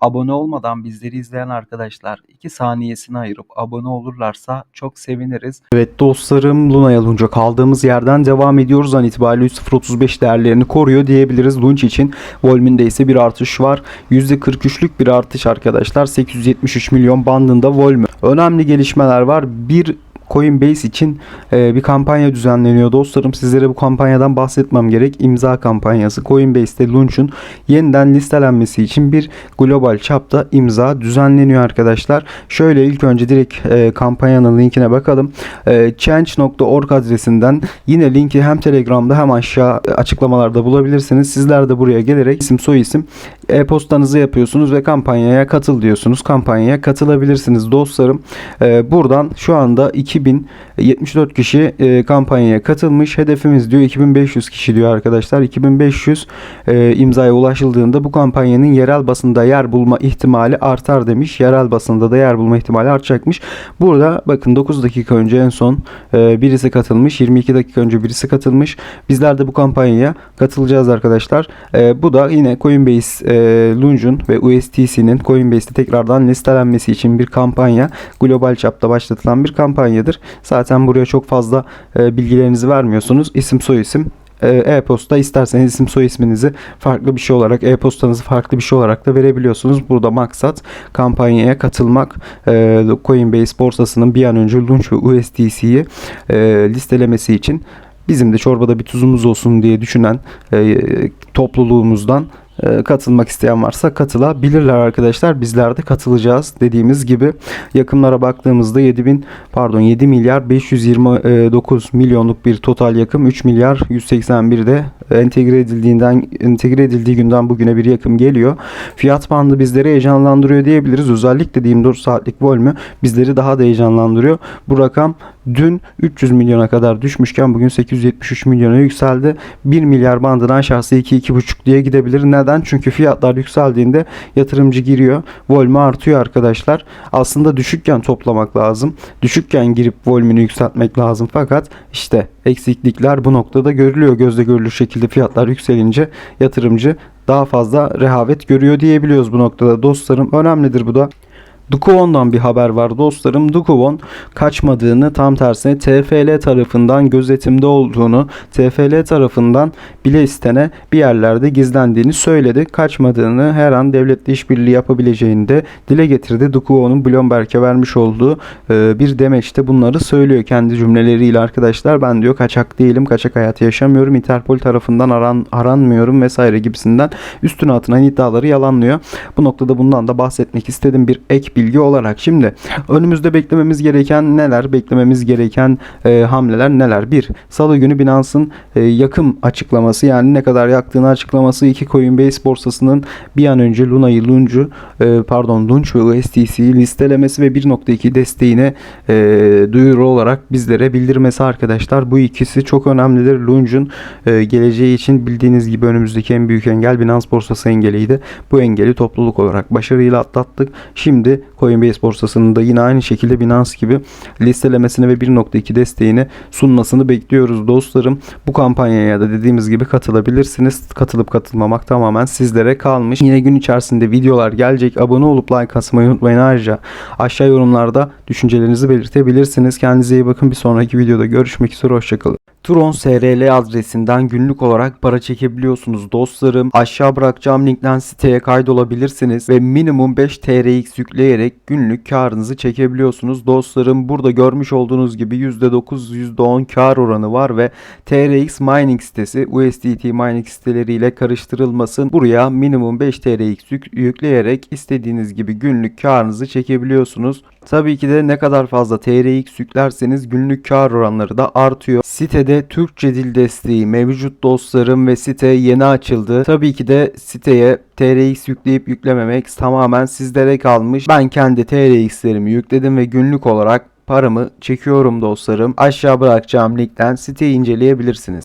Abone olmadan bizleri izleyen arkadaşlar 2 saniyesini ayırıp abone olurlarsa çok seviniriz. Evet dostlarım Luna'ya Lunca kaldığımız yerden devam ediyoruz. An itibariyle 0.35 değerlerini koruyor diyebiliriz. Lunch için Volmin'de ise bir artış var. %43'lük bir artış arkadaşlar. 873 milyon bandında Volmin. Önemli gelişmeler var. Bir Coinbase için e, bir kampanya düzenleniyor dostlarım. Sizlere bu kampanyadan bahsetmem gerek. İmza kampanyası. Coinbase'te Launch'un yeniden listelenmesi için bir global çapta imza düzenleniyor arkadaşlar. Şöyle ilk önce direkt e, kampanyanın linkine bakalım. E, change.org adresinden yine linki hem Telegram'da hem aşağı açıklamalarda bulabilirsiniz. Sizler de buraya gelerek isim soy isim e-postanızı yapıyorsunuz ve kampanyaya katıl diyorsunuz. Kampanyaya katılabilirsiniz dostlarım. E, buradan şu anda 2074 kişi e, kampanyaya katılmış. Hedefimiz diyor 2500 kişi diyor arkadaşlar. 2500 e, imzaya ulaşıldığında bu kampanyanın yerel basında yer bulma ihtimali artar demiş. Yerel basında da yer bulma ihtimali artacakmış. Burada bakın 9 dakika önce en son e, birisi katılmış. 22 dakika önce birisi katılmış. Bizler de bu kampanyaya katılacağız arkadaşlar. E, bu da yine Coinbase e, Lunge'un ve USTC'nin Coinbase'te tekrardan listelenmesi için bir kampanya. Global çapta başlatılan bir kampanyadır. Zaten buraya çok fazla e, bilgilerinizi vermiyorsunuz. İsim soy isim e, e-posta isterseniz isim soy isminizi farklı bir şey olarak e-postanızı farklı bir şey olarak da verebiliyorsunuz. Burada maksat kampanyaya katılmak. E, Coinbase borsasının bir an önce Launch ve USDC'yi e, listelemesi için bizim de çorbada bir tuzumuz olsun diye düşünen topluluğumuzdan katılmak isteyen varsa katılabilirler arkadaşlar. Bizler de katılacağız dediğimiz gibi. Yakımlara baktığımızda 7000 pardon 7 milyar 529 milyonluk bir total yakım 3 milyar 181 de entegre edildiğinden entegre edildiği günden bugüne bir yakım geliyor. Fiyat bandı bizleri heyecanlandırıyor diyebiliriz. Özellikle 24 saatlik volümü bizleri daha da heyecanlandırıyor. Bu rakam dün 300 milyona kadar düşmüşken bugün 873 milyona yükseldi. 1 milyar bandına aşağısı 2-2,5 diye gidebilir. Neden? Çünkü fiyatlar yükseldiğinde yatırımcı giriyor. Volümü artıyor arkadaşlar. Aslında düşükken toplamak lazım. Düşükken girip volümünü yükseltmek lazım. Fakat işte eksiklikler bu noktada görülüyor. Gözle görülür şekilde fiyatlar yükselince yatırımcı daha fazla rehavet görüyor diyebiliyoruz bu noktada dostlarım. Önemlidir bu da. Dukuvon'dan bir haber var dostlarım. Dukuvon kaçmadığını tam tersine TFL tarafından gözetimde olduğunu, TFL tarafından bile istene bir yerlerde gizlendiğini söyledi. Kaçmadığını her an devletle işbirliği yapabileceğini de dile getirdi. Dukuvon'un Bloomberg'e vermiş olduğu e, bir demeçte bunları söylüyor kendi cümleleriyle arkadaşlar. Ben diyor kaçak değilim, kaçak hayatı yaşamıyorum. Interpol tarafından aran, aranmıyorum vesaire gibisinden üstüne atılan iddiaları yalanlıyor. Bu noktada bundan da bahsetmek istedim. Bir ek bilgi olarak. Şimdi önümüzde beklememiz gereken neler? Beklememiz gereken e, hamleler neler? Bir, Salı günü Binance'ın e, yakım açıklaması yani ne kadar yaktığını açıklaması. iki Coinbase borsasının bir an önce Luna'yı Lunge'u e, pardon Lunge ve USDC'yi listelemesi ve 1.2 desteğine e, duyuru olarak bizlere bildirmesi arkadaşlar. Bu ikisi çok önemlidir. Lunge'un e, geleceği için bildiğiniz gibi önümüzdeki en büyük engel Binance borsası engeliydi. Bu engeli topluluk olarak başarıyla atlattık. Şimdi Coinbase borsasının da yine aynı şekilde Binance gibi listelemesini ve 1.2 desteğini sunmasını bekliyoruz dostlarım. Bu kampanyaya da dediğimiz gibi katılabilirsiniz. Katılıp katılmamak tamamen sizlere kalmış. Yine gün içerisinde videolar gelecek. Abone olup like atmayı unutmayın. Ayrıca aşağı yorumlarda düşüncelerinizi belirtebilirsiniz. Kendinize iyi bakın. Bir sonraki videoda görüşmek üzere. Hoşçakalın. Tron SRL adresinden günlük olarak para çekebiliyorsunuz dostlarım. Aşağı bırakacağım linkten siteye kaydolabilirsiniz ve minimum 5 TRX yükleyerek günlük karınızı çekebiliyorsunuz dostlarım. Burada görmüş olduğunuz gibi %9 %10 kar oranı var ve TRX mining sitesi USDT mining siteleriyle karıştırılmasın. Buraya minimum 5 TRX yük yükleyerek istediğiniz gibi günlük karınızı çekebiliyorsunuz. Tabii ki de ne kadar fazla TRX yüklerseniz günlük kar oranları da artıyor. Sitede Türkçe dil desteği mevcut dostlarım ve site yeni açıldı. Tabii ki de siteye TRX yükleyip yüklememek tamamen sizlere kalmış. Ben kendi TRX'lerimi yükledim ve günlük olarak paramı çekiyorum dostlarım. Aşağı bırakacağım linkten siteyi inceleyebilirsiniz.